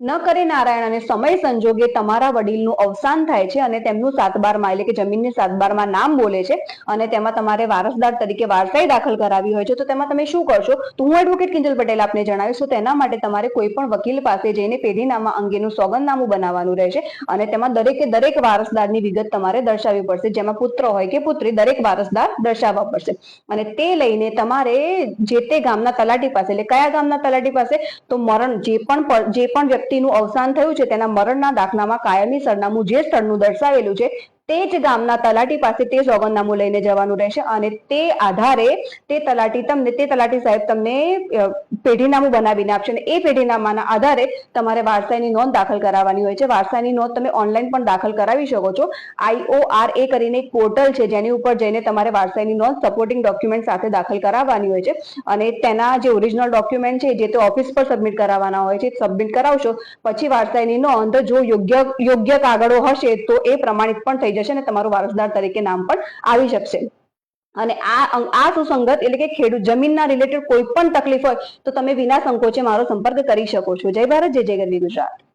ન કરે નારાયણ અને સમય સંજોગે તમારા વડીલનું અવસાન થાય છે અને તેમનું સાતબારમાં એટલે કે જમીનની સાતબારમાં નામ બોલે છે અને તેમાં તમારે વારસદાર તરીકે વારસાઈ દાખલ કરાવી હોય છે, તો તેમાં તમે શું કરશો? તો હું એડવોકેટ કિંજલ પટેલ આપને જણાવીશ, તો તેના માટે તમારે કોઈ પણ વકીલ પાસે જઈને પેઢીનામા અંગેનું સોગંદનામું બનાવવાનું રહેશે અને તેમાં દરેકે દરેક વારસદારની વિગત તમારે દર્શાવવી પડશે, જેમાં પુત્ર હોય કે પુત્રી દરેક વારસદાર દર્શાવવા પડશે. અને તે લઈને તમારે જે તે ગામના તલાટી પાસે એટલે કયા ગામના તલાટી પાસે? તો મરણ, જે પણ જે પણ વ્યક્તિનું અવસાન થયું છે. તેના મરણના દાખલામાં કાયમી સરનામું જે સ્થળનું દર્શાવેલું છે તે જ ગામના તલાટી પાસે તે સોગંદનામું લઈને જવાનું રહેશે અને તે આધારે તે તલાટી તમને, તે તલાટી સાહેબ તમને પેઢીનામું બનાવીને આપશે અને એ પેઢીનામાના આધારે તમારે વારસાઈની નોંધ દાખલ કરાવવાની હોય છે. વારસાઈની નોંધ તમે ઓનલાઈન પણ દાખલ કરાવી શકો છો. આઈઓઆર એ કરીને એક પોર્ટલ છે, જેની ઉપર જઈને તમારે વારસાઈની નોંધ સપોર્ટિંગ ડોક્યુમેન્ટ સાથે દાખલ કરાવવાની હોય છે. અને તેના જે ઓરિજિનલ ડોક્યુમેન્ટ છે, જે તે ઓફિસ પર સબમિટ કરાવવાના હોય છે સબમિટ કરાવશો, પછી વારસાઈની નોંધ જો યોગ્ય યોગ્ય કાગળો હશે તો એ પ્રમાણિત પણ થઈ જશે અને તમારું વારસદાર તરીકે નામ પણ આવી શકશે. અને આ આ સુસંગત એટલે કે ખેડૂત જમીનના રિલેટેડ કોઈ પણ તકલીફ હોય તો તમે વિના સંકોચે મારો સંપર્ક કરી શકો છો. જય ભારત, જય જય ગરવી ગુજરાત.